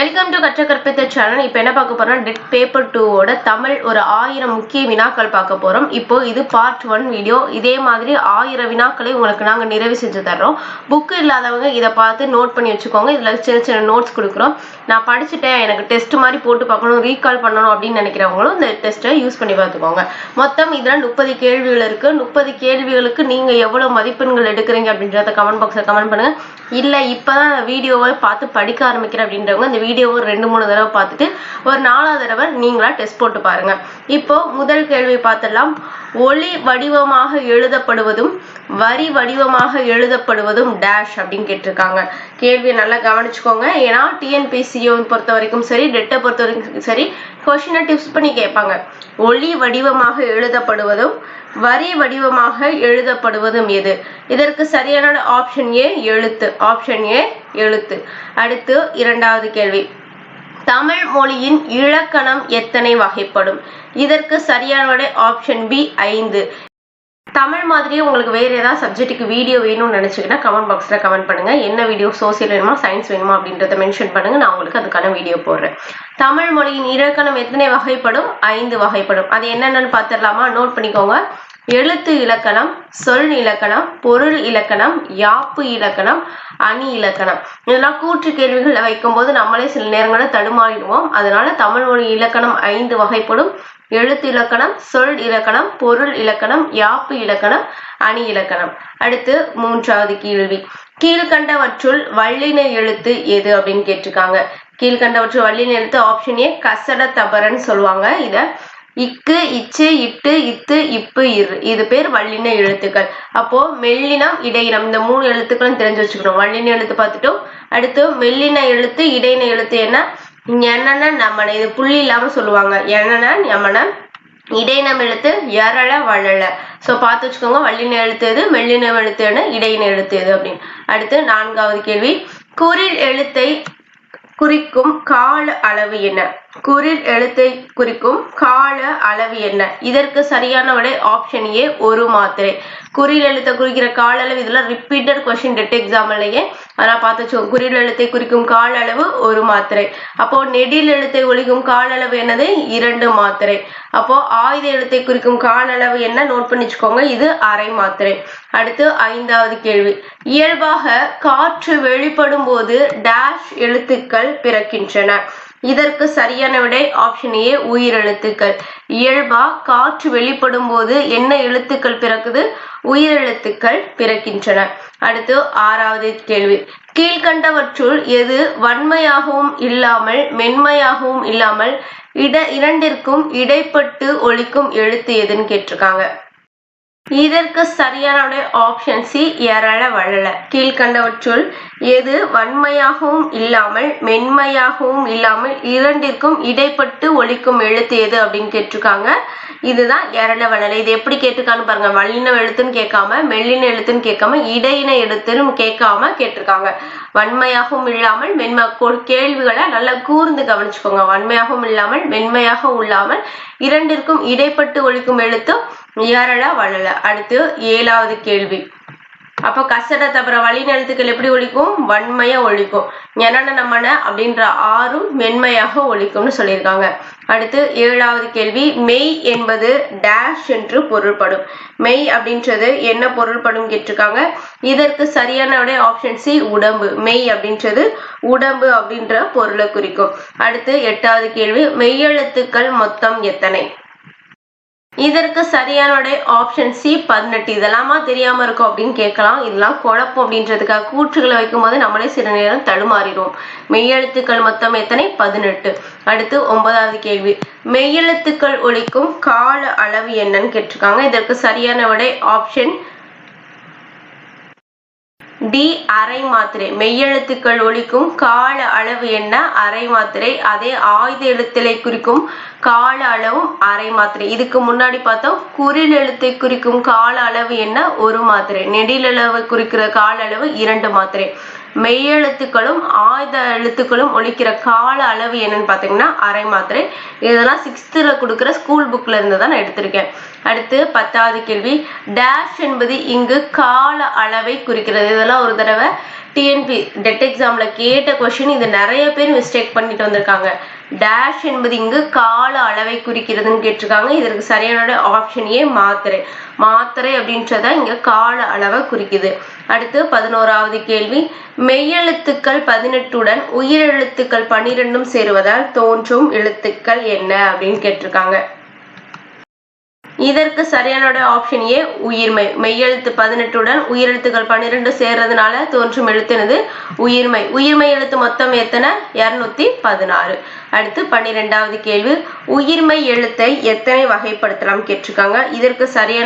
Welcome to கற்ற கற்பித்த channel இப்போ என்ன பார்க்க போறோம்? டெட் பேப்பர் டூவோட தமிழ் ஒரு ஆயிரம் முக்கிய வினாக்கள் பார்க்க போறோம். இப்போ இது பார்ட் ஒன் வீடியோ இதே மாதிரி ஆயிரம் வினாக்களை உங்களுக்கு நாங்கள் நிறைவு செஞ்சு தர்றோம். புக்கு இல்லாதவங்க இதை பார்த்து நோட் பண்ணி வச்சுக்கோங்க. இதில் சின்ன சின்ன நோட்ஸ் கொடுக்குறோம். நான் படிச்சுட்டேன் எனக்கு டெஸ்ட் மாதிரி போட்டு பார்க்கணும் ரீகால் பண்ணணும் அப்படின்னு நினைக்கிறவங்களும் இந்த டெஸ்ட்டை யூஸ் பண்ணி பார்த்துக்கோங்க. மொத்தம் இதில் முப்பது கேள்விகள் இருக்கு. முப்பது கேள்விகளுக்கு நீங்க எவ்வளவு மதிப்பெண்கள் எடுக்கிறீங்க அப்படின்றத கமெண்ட் பாக்ஸில் கமெண்ட் பண்ணுங்க. இல்லை இப்போதான் வீடியோவை பார்த்து படிக்க ஆரம்பிக்கிறேன் அப்படின்றவங்க இந்த வீடியோவை ரெண்டு மூணு தடவை பார்த்துட்டு ஒரு நாலாவது தடவை நீங்களா டெஸ்ட் போட்டு பாருங்க. இப்போ முதல் கேள்வி பார்த்துடலாம். ஒளி வடிவமாக எழுதப்படுவதும் வரி வடிவமாக எழுதப்படுவதும் டேஷ் அப்படின்னு கேட்டிருக்காங்க. கேள்வியை நல்லா கவனிச்சுக்கோங்க. ஏன்னா டிஎன்பிசியை பொறுத்த வரைக்கும் சரி டெட்டை பொறுத்த வரைக்கும் சரி கொஷினை டிப்ஸ் பண்ணி கேட்பாங்க. ஒளி வடிவமாக எழுதப்படுவதும் வரி வடிவமாக எழுதப்படுவதும் எது? இதற்கு சரியான ஆப்ஷன் ஏ எழுத்து. ஆப்ஷன் ஏ எழுத்து. அடுத்து இரண்டாவது கேள்வி. தமிழ் மொழியின் இலக்கணம் எத்தனை வகைப்படும்? இதற்கு சரியான ஆப்ஷன் பி ஐந்து. தமிழ் மாதிரியே உங்களுக்கு வேறு ஏதாவது சப்ஜெக்ட்டுக்கு வீடியோ வேணும்னு நினச்சிங்கன்னா கமெண்ட் பாக்ஸில் கமெண்ட் பண்ணுங்கள் என்ன வீடியோ சோசியல் வேணுமா சயின்ஸ் வேணுமா அப்படின்றத மென்ஷன் பண்ணுங்கள் நான் உங்களுக்கு அதுக்கான வீடியோ போடுறேன். தமிழ் மொழியின் இலக்கணம் எத்தனை வகைப்படும்? ஐந்து வகைப்படும். அது என்னென்னு பார்த்துடலாமா? நோட் பண்ணிக்கோங்க. எழுத்து இலக்கணம் சொல் இலக்கணம் பொருள் இலக்கணம் யாப்பு இலக்கணம் அணி இலக்கணம். இதெல்லாம் கூற்று கேள்விகளில் வைக்கும்போது நம்மளே சில நேரங்களில் தடுமாறிடுவோம். அதனால தமிழ் மொழி இலக்கணம் ஐந்து வகைப்படும். எழுத்து இலக்கணம் சொல் இலக்கணம் பொருள் இலக்கணம் யாப்பு இலக்கணம் அணி இலக்கணம். அடுத்து மூன்றாவது கேள்வி. கீழ்கண்டவற்றுள் வல்லின எழுத்து எது அப்படின்னு கேட்டிருக்காங்க. கீழ்கண்டவற்றுள் வல்லின எழுத்து ஆப்ஷன் ஏ கசட தபரன்னு சொல்லுவாங்க. இத இக்கு இச்சு இட்டு இத்து இப்பு இரு. இது பேர் வல்லின எழுத்துக்கள். அப்போ மெல்லினம் இடையினம். இந்த மூணு எழுத்துக்களும் தெரிஞ்சு வச்சுக்கணும். வல்லின எழுத்து பார்த்துட்டோம். அடுத்து மெல்லின எழுத்து இடையின எழுத்து என்ன? என்னன்னா நம்மன இது புள்ளி இல்லாம சொல்லுவாங்க. என்னன்னா நம்மன இடைநம் எழுத்து எரள வளல. ஸோ பார்த்து வச்சுக்கோங்க. வள்ளின எழுத்து எது மெல்லினம் எழுத்து என இடையின எழுத்து எது அப்படின்னு. அடுத்து நான்காவது கேள்வி. குறில் எழுத்தை குறிக்கும் கால அளவு என்ன? குறில் எழுத்தை குறிக்கும் கால அளவு என்ன? இதற்கு சரியான விடை ஆப்ஷன் ஏ ஒரு மாத்திரை. குறில் எழுத்தை குறிக்கிற கால அளவு இதெல்லாம் ரிப்பீட்டட் கொஸ்டின் டெட் எக்ஸாம்லயே அதெல்லாம் பார்த்து வச்சுக்கோங்க குறில் எழுத்தை குறிக்கும் கால அளவு ஒரு மாத்திரை. அப்போ நெடில் எழுத்தை ஒழிக்கும் கால அளவு என்னது? இரண்டு மாத்திரை. அப்போ ஆயுத எழுத்தை குறிக்கும் கால அளவு என்ன? நோட் பண்ணி வச்சுக்கோங்க. இது அரை மாத்திரை. அடுத்து ஐந்தாவது கேள்வி. இயல்பாக காற்று வெளிப்படும் போது டேஷ் எழுத்துக்கள் பிறக்கின்றன. இதற்கு சரியான விடை ஆப்ஷன் ஏ உயிரெழுத்துக்கள் இயல்பா காற்று வெளிப்படும் போது என்ன எழுத்துக்கள் பிறக்குது? உயிர் எழுத்துக்கள் பிறக்கின்றன. அடுத்து ஆறாவது கேள்வி. கீழ்கண்டவற்றுள் எது வன்மையாகவும் இல்லாமல் மென்மையாகவும் இல்லாமல் இட இரண்டிற்கும் இடைப்பட்டு ஒழிக்கும் எழுத்து எதுன்னு கேட்டிருக்காங்க. இதற்கு சரியான ஆப்ஷன் சி எரள வளல கீழ்கண்டவற்றுள் எது வன்மையாகவும் இல்லாமல் மென்மையாகவும் இல்லாமல் இரண்டிற்கும் இடைப்பட்டு ஒழிக்கும் எழுத்து எது அப்படின்னு கேட்டிருக்காங்க. இதுதான் எரள வளல இது எப்படி கேட்டிருக்கான்னு பாருங்க. வல்லின எழுத்துன்னு கேட்காம மெல்லின எழுத்துன்னு கேட்காம இடையின எழுத்துன்னு கேட்காம கேட்டிருக்காங்க. வன்மையாகவும் இல்லாமல் மென்மை கேள்விகளை நல்லா கூர்ந்து கவனிச்சுக்கோங்க. வன்மையாகவும் இல்லாமல் மென்மையாகவும் இல்லாமல் இரண்டிற்கும் இடைப்பட்டு ஒழிக்கும் எழுத்து ஏரள வளல அடுத்து ஏழாவது கேள்வி. அப்போ கசட தவிர வழின எழுத்துக்கள் எப்படி ஒழிக்கும் வன்மையா ஒழிக்கும் எனன நம்மன அப்படின்ற ஆறும் மென்மையாக ஒழிக்கும்னு சொல்லியிருக்காங்க. அடுத்து ஏழாவது கேள்வி மெய் என்பது டேஷ் என்று பொருள்படும். மெய் அப்படின்றது என்ன பொருள்படும் கேட்டிருக்காங்க? இதற்கு சரியான விட ஆப்ஷன் சி உடம்பு. மெய் அப்படின்றது உடம்பு அப்படின்ற பொருளை குறிக்கும். அடுத்து எட்டாவது கேள்வி மெய்யெழுத்துக்கள் மொத்தம் எத்தனை? இதற்கு சரியான ஆப்ஷன் சி பதினெட்டு. இதெல்லாமா தெரியாம இருக்கும் அப்படின்னு கேட்கலாம். இதெல்லாம் குழப்பம் அப்படின்றதுக்காக கூற்றுகளை வைக்கும் போது நம்மளே சில நேரம் தடுமாறிடுவோம். மெய்யெழுத்துக்கள் மொத்தம் எத்தனை? பதினெட்டு. அடுத்து ஒன்பதாவது கேள்வி. மெய்யெழுத்துக்கள் ஒழிக்கும் கால அளவு என்னன்னு கேட்டிருக்காங்க. இதற்கு சரியான விடை ஆப்ஷன் டி அரை மாத்திரை. மெய்யெழுத்துக்கள் ஒழிக்கும் கால அளவு என்ன? அரை மாத்திரை. அதே ஆயுத எழுத்திலை குறிக்கும் கால அளவும் அரை மாத்திரை. இதுக்கு முன்னாடி பார்த்தோம் குறில் எழுத்தை குறிக்கும் கால அளவு என்ன? ஒரு மாத்திரை. நெடில் அளவு குறிக்கிற கால அளவு இரண்டு மாத்திரை. மெய்யெழுத்துக்களும் ஆயுத எழுத்துக்களும் ஒழிக்கிற கால அளவு என்னன்னு பார்த்தீங்கன்னா அரை மாத்திரை. இதெல்லாம் சிக்ஸ்த்தில் கொடுக்குற ஸ்கூல் புக்கில் இருந்து தான் நான் எடுத்திருக்கேன். அடுத்து பத்தாவது கேள்வி. டேஷ் என்பது இங்கு கால அளவை குறிக்கிறது. இதெல்லாம் ஒரு தடவை டிஎன்பி டெட் எக்ஸாம்ல கேட்ட கொஸ்டின் இது நிறைய பேர் மிஸ்டேக் பண்ணிட்டு வந்திருக்காங்க. டேஷ் என்பது இங்கு கால அளவை குறிக்கிறதுன்னு கேட்டிருக்காங்க. இதற்கு சரியான ஆப்ஷன் ஏ மாத்திரை. மாத்திரை அப்படின்றத இங்க கால அளவை குறிக்குது. அடுத்து பதினோராவது கேள்வி. மெய்யெழுத்துக்கள் பதினெட்டுடன் உயிரெழுத்துக்கள் பன்னிரெண்டும் சேருவதால் தோன்றும் எழுத்துக்கள் என்ன அப்படின்னு கேட்டிருக்காங்க. இதற்கு சரியான ஆப்ஷன் ஏ உயிர்மை மெய்யெழுத்து பதினெட்டுடன் உயிரெழுத்துக்கள் பன்னிரெண்டு சேர்றதுனால தோன்றும் எழுத்துனது உயிர்மை. உயிர்மை எழுத்து மொத்தம் எத்தனை? இருநூத்தி பதினாறு. அடுத்து பன்னிரெண்டாவது கேள்வி. உயிர்மை எழுத்தை எத்தனை வகைப்படுத்தலாம் கேட்டிருக்காங்க. இதற்கு சரியான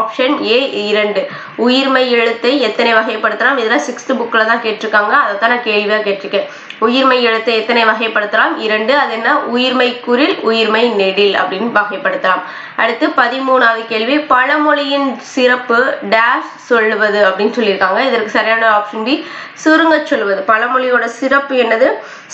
ஆப்ஷன் ஏ இரண்டு. உயிர்மை எழுத்தை எத்தனை வகைப்படுத்தலாம்? இதெல்லாம் சிக்ஸ்த் புக்கில் தான் கேட்டிருக்காங்க. அதை தான் நான் கேள்வியாக கேட்டிருக்கேன். உயிர்மை எழுத்தை எத்தனை வகைப்படுத்தலாம்? இரண்டு அது என்ன? உயிர்மை குரில் உயிர்மை நெடில் அப்படின்னு வகைப்படுத்தலாம். அடுத்து பதிமூணாவது கேள்வி பழமொழியின் சிறப்பு டேஷ் சொல்லுவது அப்படின்னு சொல்லியிருக்காங்க. இதற்கு சரியான ஆப்ஷன் பி சுருங்க சொல்வது பழமொழியோட சிறப்பு என்னது?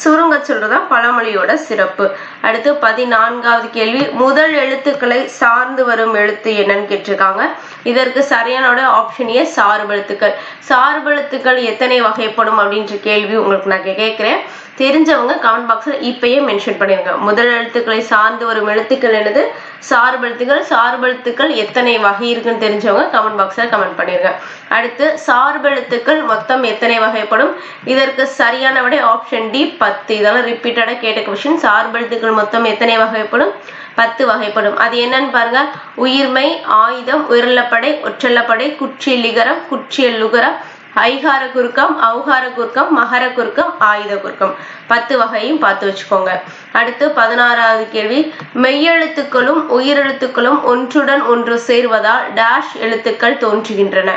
சுருங்க சொல்றதுதான் பழமொழியோட சிறப்பு. அடுத்து பதினான்காவது கேள்வி முதல் எழுத்துக்களை சார்ந்து வரும் எழுத்து என்னன்னு கேட்டிருக்காங்க. இதற்கு சரியான ஆப்ஷன் ஏ சார்பெழுத்துக்கள் சார்பெழுத்துக்கள் எத்தனை வகைப்படும் அப்படின்ற கேள்வி உங்களுக்கு நான் கேட்கிறேன். தெரிஞ்சவங்க கமெண்ட் பாக்ஸில் இப்பயே மென்ஷன் பண்ணிருங்க முதல் எழுத்துக்களை சார்ந்து வரும் எழுத்துக்கள் என்னது? சார்பெழுத்துக்கள் சார்பெழுத்துக்கள் எத்தனை வகை இருக்குன்னு தெரிஞ்சவங்க கமெண்ட் பாக்ஸில் கமெண்ட் பண்ணிருங்க அடுத்து சார்பெழுத்துக்கள் மொத்தம் எத்தனை வகைப்படும்? இதற்கு சரியான விட ஆப்ஷன் டி பத்து. இதெல்லாம் ரிப்பீட்டடாக கேட்ட கொஸ்டின் சார்பெழுத்துக்கள் மொத்தம் எத்தனை வகைப்படும்? பத்து வகைப்படும். அது என்னன்னு பாருங்க. உயிர்மை ஆயுதம் உயிரிழப்படை ஒற்றல்லப்படை குற்றியல் லிகரம் குற்றியல் லுகரம் ஐகார குறுக்கம் அவுகார குறுக்கம் மகர குறுக்கம் ஆயுத குறுக்கம். பத்து வகையும் பார்த்து வச்சுக்கோங்க. அடுத்து பதினாறாவது கேள்வி. மெய்யெழுத்துக்களும் உயிரெழுத்துக்களும் ஒன்றுடன் ஒன்று சேர்வதால் டேஷ் எழுத்துக்கள் தோன்றுகின்றன.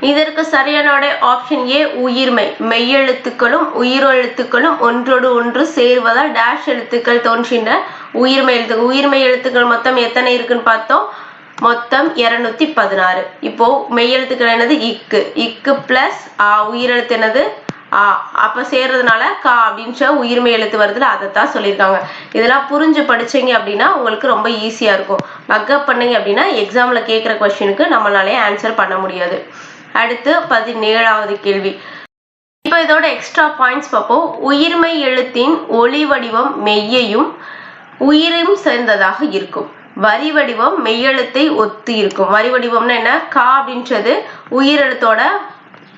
இதற்கு சரியான ஆப்ஷன் ஏ உயிர்மை. மெய்யெழுத்துக்களும் உயிரெழுத்துக்களும் ஒன்றோடு ஒன்று சேர்வதால் டேஷ் எழுத்துக்கள் தோன்றின உயிர்மை எழுத்து உயிர்மை எழுத்துக்கள் மொத்தம் எத்தனை இருக்குன்னு பார்த்தோம்? மொத்தம் இருநூத்தி பதினாறு. இப்போ மெய்யெழுத்துக்கள் என்னது? இக்கு. இக்கு பிளஸ் ஆ உயிரெழுத்து என்னது? ஆ அப்ப சேர்றதுனால கா அப்படின்ற உயிர்மை எழுத்து வருதுல அதைத்தான் சொல்லியிருக்காங்க. இதெல்லாம் புரிஞ்சு படிச்சீங்க அப்படின்னா உங்களுக்கு ரொம்ப ஈஸியா இருக்கும். மக்கப் பண்ணீங்க அப்படின்னா எக்ஸாம்ல கேட்குற கொஸ்டினுக்கு நம்மளாலே ஆன்சர் பண்ண முடியாது. அடுத்து பதினேழாவது கேள்வி. இப்போ இதோட எக்ஸ்ட்ரா பாயிண்ட்ஸ் பார்ப்போம். உயிர்மை எழுத்தின் ஒளி வடிவம் மெய்யையும் உயிரையும் சேர்ந்ததாக இருக்கும். வரி வடிவம் மெய்யெழுத்தை ஒத்து இருக்கும். வரி வடிவம்னா என்ன? கா அப்படின்றது உயிரெழுத்தோட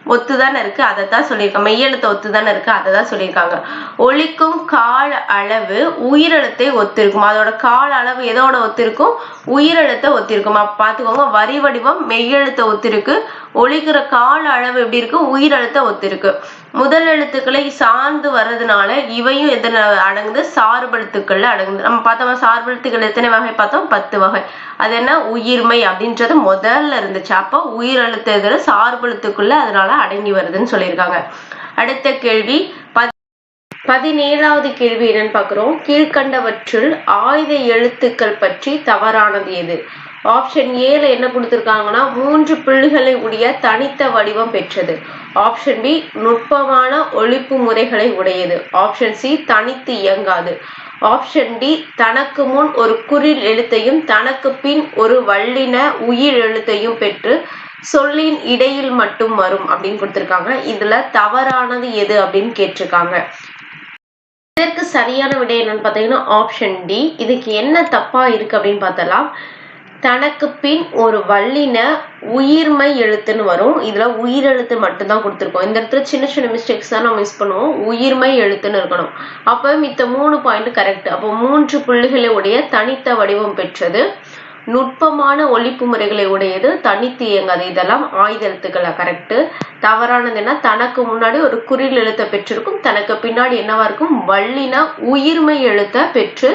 ஒத்துதானே இருக்கு. அதை தான் சொல்லியிருக்காங்க. மெய்யெழுத்தை ஒத்துதானே இருக்கு. அதை தான் சொல்லியிருக்காங்க. ஒழிக்கும் கால அளவு உயிரெழுத்தை ஒத்திருக்கும். அதோட கால அளவு எதோட ஒத்திருக்கும்? உயிரெழுத்தை ஒத்திருக்கும். அப்ப பாத்துக்கோங்க வரி வடிவம் மெய்யெழுத்த ஒத்திருக்கு. ஒழிக்கிற கால அளவு எப்படி இருக்கு? உயிரெழுத்த ஒத்திருக்கு. முதல் எழுத்துக்களை சார்ந்து வர்றதுனால இவையும் எத்தனை அடங்குது? சார்பெழுத்துக்கள்ல அடங்குது. நம்ம பார்த்தோம் சார்பெழுத்துக்கள் எத்தனை வகை பார்த்தோம்? பத்து வகை. அது என்ன? உயிர்மை அப்படின்றது முதல்ல இருந்துச்சு. அப்போ உயிர் எதிர சார்பெழுத்துக்குள்ள அதனால அடங்கி வருதுன்னு சொல்லியிருக்காங்க. அடுத்த கேள்வி பதினேழாவது கேள்வி என்னன்னு பார்க்குறோம். கீழ்கண்டவற்றுள் ஆயுத எழுத்துக்கள் பற்றி தவறானது எது? ஆப்ஷன் ஏல என்ன கொடுத்துருக்காங்கன்னா மூன்று புள்ளிகளை உடைய தனித்த வடிவம் பெற்றது. ஆப்ஷன் பி நுட்பமான ஒழிப்பு முறைகளை உடையது. ஆப்ஷன் சி தனித்து இயங்காது. ஆப்ஷன் டி தனக்கு முன் ஒரு குறில் எழுத்தையும் தனக்கு பின் ஒரு வல்லின உயிர் எழுத்தையும் பெற்று சொல்லின் இடையில் மட்டும் வரும் அப்படின்னு கொடுத்துருக்காங்க. இதுல தவறானது எது அப்படின்னு கேட்டிருக்காங்க. இதற்கு சரியான விடை என்னன்னு பார்த்தீங்கன்னா ஆப்ஷன் டி இதுக்கு என்ன தப்பா இருக்கு அப்படின்னு பார்த்தலாம் தனக்கு பின் ஒரு வல்லின உயிர்மை எழுத்துன்னு வரும். இதுல உயிரெழுத்து மட்டும்தான் கொடுத்துருக்கோம். இந்த இடத்துல சின்ன சின்ன மிஸ்டேக்ஸ் தான் நம்ம மிஸ் பண்ணுவோம். உயிர்மை எழுத்துன்னு இருக்கணும். அப்போ மித்த மூணு பாயிண்ட் கரெக்ட் அப்போ மூன்று புள்ளிகளுடைய தனித்த வடிவம் பெற்றது. நுட்பமான ஒழிப்பு முறைகளை உடையது தனித்து இயங்காது. இதெல்லாம் ஆயுத எழுத்துக்களை கரெக்டு தவறானதுன்னா தனக்கு முன்னாடி ஒரு குறில் எழுத்த பெற்றிருக்கும் தனக்கு பின்னாடி என்னவா இருக்கும்? வள்ளினா உயிர்மை எழுத்த பெற்று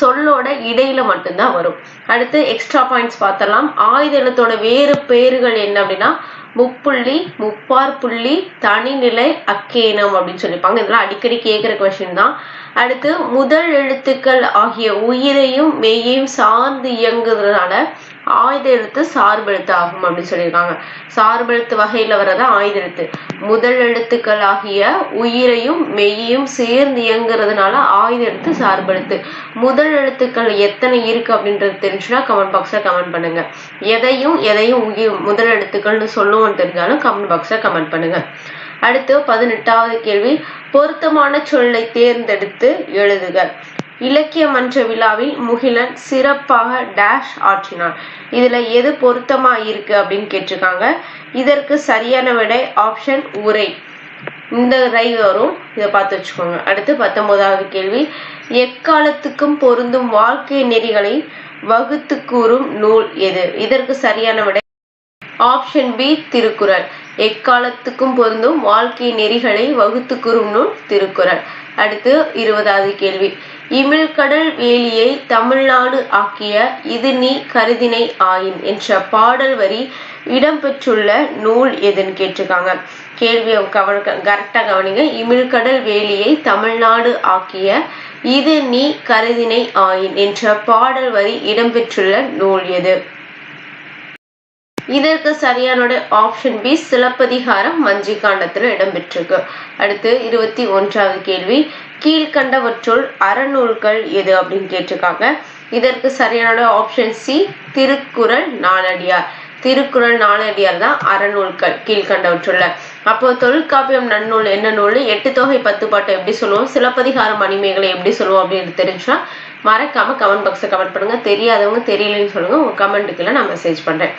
சொல்லோட இடையில மட்டும்தான் வரும். அடுத்து எக்ஸ்ட்ரா பாயிண்ட்ஸ் பார்த்தலாம் ஆயுத எழுத்தோட வேறு பெயர்கள் என்ன அப்படின்னா முப்புள்ளி முப்பார் புள்ளி தனிநிலை அக்கேனம் அப்படின்னு சொல்லியிருப்பாங்க. இதெல்லாம் அடிக்கடி கேட்குற கொஷின் தான். அடுத்து முதல் எழுத்துக்கள் ஆகிய உயிரையும் மெய்யையும் சார்ந்து இயங்குறதுனால ஆயுத எழுத்து சார்பெழுத்து ஆகும் அப்படின்னு சொல்லியிருக்காங்க. சார்பெழுத்து வகையில வர்றது ஆயுத எழுத்து. முதல் எழுத்துக்கள் ஆகிய உயிரையும் மெய்யையும் சேர்ந்து இயங்குறதுனால ஆயுத எழுத்து சார்பெழுத்து முதல் எழுத்துக்கள் எத்தனை இருக்கு அப்படின்றது தெரிஞ்சுன்னா கமெண்ட் பாக்ஸ்ல கமெண்ட் பண்ணுங்க. எதையும் எதையும் உயிர் முதல் எழுத்துக்கள்னு சொல்லுவோம் தெரிஞ்சாலும் கமெண்ட் பாக்ஸ்ல கமெண்ட் பண்ணுங்க. அடுத்து பதினெட்டாவது கேள்வி பொருத்தமான சொல்லை தேர்ந்தெடுத்து எழுதுக. இலக்கிய மன்ற விழாவில் முகிலன் சிறப்பாக டேஷ் ஆற்றினார் இதுல எது பொருத்தமா இருக்கு அப்படின்னு கேட்டிருக்காங்க. இதற்கு சரியான விடை ஆப்ஷன் உரை. இந்த ரை வரும் இதை பார்த்து வச்சுக்கோங்க. அடுத்து பத்தொன்பதாவது கேள்வி. எக்காலத்துக்கும் பொருந்தும் வாழ்க்கை நெறிகளை வகுத்து கூறும் நூல் எது? இதற்கு சரியான விடை ஆப்ஷன் பி திருக்குறள். எக்காலத்துக்கும் பொருந்தும் வாழ்க்கை நெறிகளை வகுத்து கூறும் நூல் திருக்குறள். அடுத்து இருபதாவது கேள்வி. இமிழ்கடல் வேலியை தமிழ்நாடு ஆக்கிய இது நீ கருதினை ஆயின் என்ற பாடல் வரி இடம்பெற்றுள்ள நூல் எதுன்னு கேட்டிருக்காங்க. கேள்வியை கவன கரெக்டாக கவனிங்க. இமிழ்கடல் வேலியை தமிழ்நாடு ஆக்கிய இது நீ கருதினை ஆயின் என்ற பாடல் வரி இடம்பெற்றுள்ள நூல் எது? இதற்கு சரியான ஆப்ஷன் பி சிலப்பதிகாரம் வஞ்சிகாண்டத்துல இடம்பெற்றிருக்கு. அடுத்து இருபத்தி ஒன்றாவது கேள்வி. கீழ்கண்டவற்றுள் அறநூல்கள் எது அப்படின்னு கேட்டிருக்காங்க. இதற்கு சரியான ஆப்ஷன் சி திருக்குறள் நாலடியார். திருக்குறள் நாலடியார் தான் அறநூல்கள் கீழ்கண்டவற்றுள்ள. அப்போ தொல்காப்பியம் நன்னூல் என்ன நூல்? எட்டு தொகை பத்து பாட்டை எப்படி சொல்லுவோம்? சிலப்பதிகாரம் மணிமேகலை எப்படி சொல்லுவோம் அப்படின்னு தெரிஞ்சுன்னா மறக்காம கமெண்ட் பாக்ஸை கமெண்ட் பண்ணுங்க. தெரியாதவங்க தெரியலன்னு சொல்லுங்க. உங்க கமெண்ட்டுக்குள்ள நான் மெசேஜ் பண்றேன்.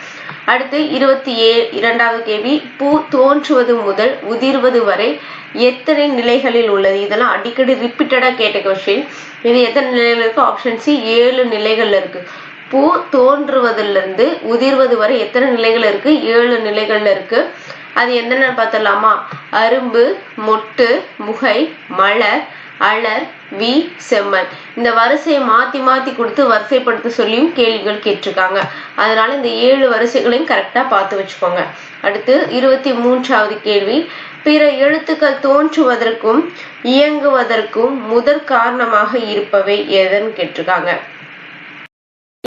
அடுத்து இருபத்தி ஏ இரண்டாவது கேள்வி. பூ தோன்றுவது முதல் உதிர்வது வரை எத்தனை நிலைகளில் உள்ளது? இதெல்லாம் அடிக்கடி ரிப்பீட்டடா கேட்ட கொஸ்டின் இது எத்தனை நிலைகள் இருக்கு? ஆப்ஷன் சி ஏழு நிலைகள்ல இருக்கு. பூ தோன்றுவதுல இருந்து உதிர்வது வரை எத்தனை நிலைகள் இருக்கு? ஏழு நிலைகள்ல இருக்கு. அது என்னென்ன பார்த்துடலாமா? அரும்பு மொட்டு முகை மலர் அலர் வி செம்மல். இந்த வரிசையை மாத்தி மாத்தி கொடுத்து வரிசைப்படுத்த சொல்லியும் கேள்விகள் கேட்டிருக்காங்க. அதனால இந்த ஏழு வரிசைகளையும் கரெக்டா பார்த்து வச்சுக்கோங்க. அடுத்து இருபத்தி மூன்றாவது கேள்வி. பிற எழுத்துக்கள் தோன்றுவதற்கும் இயங்குவதற்கும் முதற் காரணமாக இருப்பவை எதன்னு கேட்டிருக்காங்க.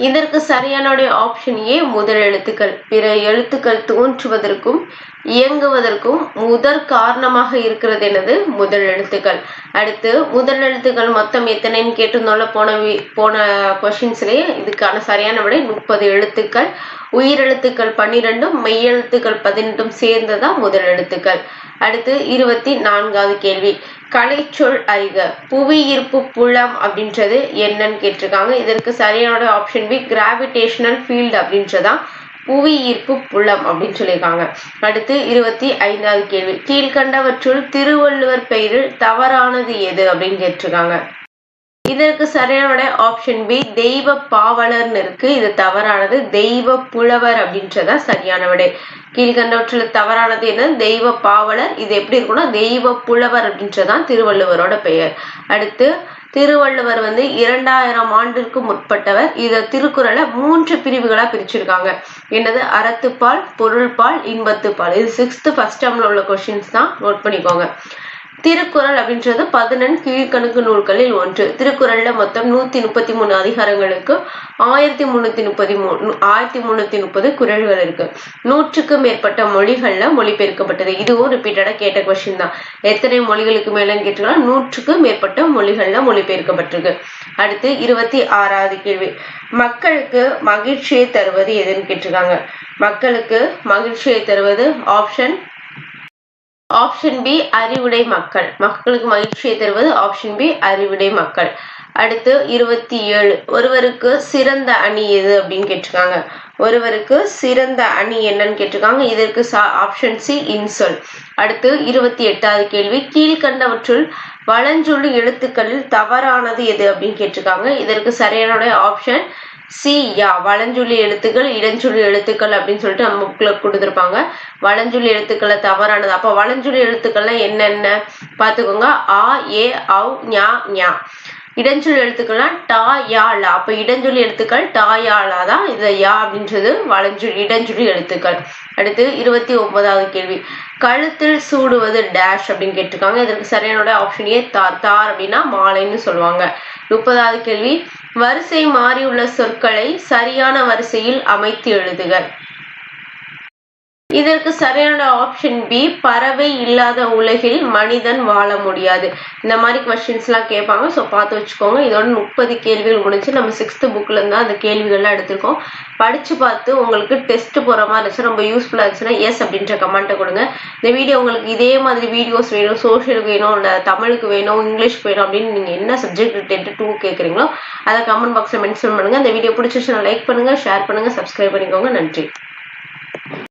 இதற்கு சரியான ஆப்ஷன் ஏ முதல் எழுத்துக்கள். பிற எழுத்துக்கள் தோன்றுவதற்கும் இயங்குவதற்கும் முதற் காரணமாக இருக்கிறது எனது முதல் எழுத்துக்கள். அடுத்து முதல் எழுத்துக்கள் மொத்தம் எத்தனைன்னு கேட்டிருந்தோம்ல போன போன கொஷின்ஸ்லேயே இதுக்கான சரியான விடை முப்பது எழுத்துக்கள். உயிரெழுத்துக்கள் பன்னிரெண்டும் மெய்யெழுத்துக்கள் பதினெட்டும் சேர்ந்ததான் முதல் எழுத்துக்கள். அடுத்து இருபத்தி நான்காவது கேள்வி. கலைச்சொல் அறிக புவியீர்ப்பு புலம் அப்படின்றது என்னன்னு கேட்டிருக்காங்க. இதற்கு சரியான ஆப்ஷன் பி கிராவிடேஷனல் ஃபீல்டு அப்படின்றதான் புவி ஈர்ப்பு புலம் அப்படின்னு சொல்லியிருக்காங்க. அடுத்து இருபத்தி ஐந்தாவது கேள்வி. கீழ்கண்டவற்றுள் திருவள்ளுவர் பெயரில் தவறானது எது அப்படின்னு கேட்டிருக்காங்க. இதற்கு சரியான ஆப்ஷன் பி தெய்வ பாவலர்னு இருக்கு. இது தவறானது. தெய்வ புலவர் அப்படின்றதா சரியான விடை. கீழ்கண்டவற்றில் தவறானது என்ன? தெய்வ பாவலர். இது எப்படி இருக்கும்னா தெய்வ புலவர் அப்படின்றதான் திருவள்ளுவரோட பெயர். அடுத்து திருவள்ளுவர் வந்து இரண்டாயிரம் ஆண்டிற்கு முற்பட்டவர். இத திருக்குறளை மூன்று பிரிவுகளா பிரிச்சிருக்காங்க. என்னது? அறத்துப்பால் பொருள்பால் இன்பத்துப்பால். இது சிக்ஸ்த் ஃபர்ஸ்ட் டேர்ம்ல உள்ள கொஸ்டின்ஸ் தான். நோட் பண்ணிக்கோங்க. திருக்குறள் அப்படின்றது பதினெண் கீழ்கணக்கு நூல்களில் ஒன்று. திருக்குறள்ல மொத்தம் நூத்தி முப்பத்தி மூணு அதிகாரங்களுக்கு ஆயிரத்தி முன்னூத்தி முப்பத்தி மூணு ஆயிரத்தி முன்னூத்தி முப்பது குரல்கள் இருக்கு. நூற்றுக்கும் மேற்பட்ட மொழிகள்ல மொழிபெயர்க்கப்பட்டது. இதுவும் ரிப்பீட்டடா கேட்ட கொஸ்டின் தான். எத்தனை மொழிகளுக்கு மேலன்னு கேட்டீங்கன்னா நூற்றுக்கும் மேற்பட்ட மொழிகள்ல மொழிபெயர்க்கப்பட்டிருக்கு. அடுத்து இருபத்தி ஆறாவது கேள்வி. மக்களுக்கு மகிழ்ச்சியை தருவது எதுன்னு கேட்டிருக்காங்க. மக்களுக்கு மகிழ்ச்சியை தருவது ஆப்ஷன் ஆப்ஷன் பி அறிவுடை மக்கள். மக்களுக்கு மகிழ்ச்சியை தருவது ஆப்ஷன் பி அறிவுடை மக்கள். அடுத்து இருபத்தி ஏழு. ஒருவருக்கு சிறந்த அணி எது அப்படின்னு கேட்டிருக்காங்க. ஒருவருக்கு சிறந்த அணி என்னன்னு கேட்டிருக்காங்க. இதற்கு சா ஆப்ஷன் சி இன்சொல். அடுத்து இருபத்தி எட்டாவது கேள்வி. கீழ்கண்டவற்றுள் வளஞ்சொல்லு எழுத்துக்களில் தவறானது எது அப்படின்னு கேட்டிருக்காங்க. இதற்கு சரியான ஆப்ஷன் சி யா வளஞ்சொல்லி எழுத்துக்கள் இடஞ்சொல்லி எழுத்துக்கள் அப்படின்னு சொல்லிட்டு நம்ம புக்கில் கொடுத்துருப்பாங்க. வளஞ்சொல்லி எழுத்துக்களை தவறானது. அப்போ வளஞ்சொல்லி எழுத்துக்கள்லாம் என்னென்ன? பார்த்துக்கோங்க. ஆ ஏ அவ் ஞா ஞா. இடஞ்சொல் எழுத்துக்கள்லாம் டா யா லா அப்போ இடஞ்சொல்லி எழுத்துக்கள் டா யா லா தான். இது யா அப்படின்றது வளஞ்சொல் இடஞ்சொல்லி எழுத்துக்கள். அடுத்து இருபத்தி ஒன்பதாவது கேள்வி. கழுத்தில் சூடுவது டேஷ் அப்படின்னு கேட்டிருக்காங்க. இதற்கு சரியானோட ஆப்ஷன் ஏ தார் தார் அப்படின்னா மாலைன்னு சொல்லுவாங்க. முப்பதாவது கேள்வி வரிசை மாறியுள்ள சொற்களை சரியான வரிசையில் அமைத்து எழுதுக. இதற்கு சரியான ஆப்ஷன் பி பறவை இல்லாத உலகில் மனிதன் வாழ முடியாது. இந்த மாதிரி கொஸ்டின்ஸ்லாம் கேட்பாங்க. ஸோ பார்த்து வச்சுக்கோங்க. இதோட முப்பது கேள்விகள் முடிஞ்சு நம்ம சிக்ஸ்த்து புக்கில் இருந்து அந்த கேள்விகள்லாம் எடுத்திருக்கோம். படித்து பார்த்து உங்களுக்கு டெஸ்ட் போகிற மாதிரி இருந்துச்சு ரொம்ப யூஸ்ஃபுல்லாக இருந்துச்சுன்னா எஸ் அப்படின்ற கமெண்ட்டை கொடுங்க. இந்த வீடியோ உங்களுக்கு இதே மாதிரி வீடியோஸ் வேணும் சோஷியலுக்கு வேணும் தமிழுக்கு வேணும் இங்கிலீஷ்க்கு வேணும் அப்படின்னு நீங்கள் என்ன சப்ஜெக்ட் ரிலேட்டட் டூ கேட்குறீங்களோ அதை கமெண்ட் பாக்ஸில் மென்ஷன் பண்ணுங்கள் இந்த வீடியோ பிடிச்சிச்சுன்னா லைக் பண்ணுங்கள் ஷேர் பண்ணுங்கள் சப்ஸ்கிரைப் பண்ணிக்கோங்க. நன்றி.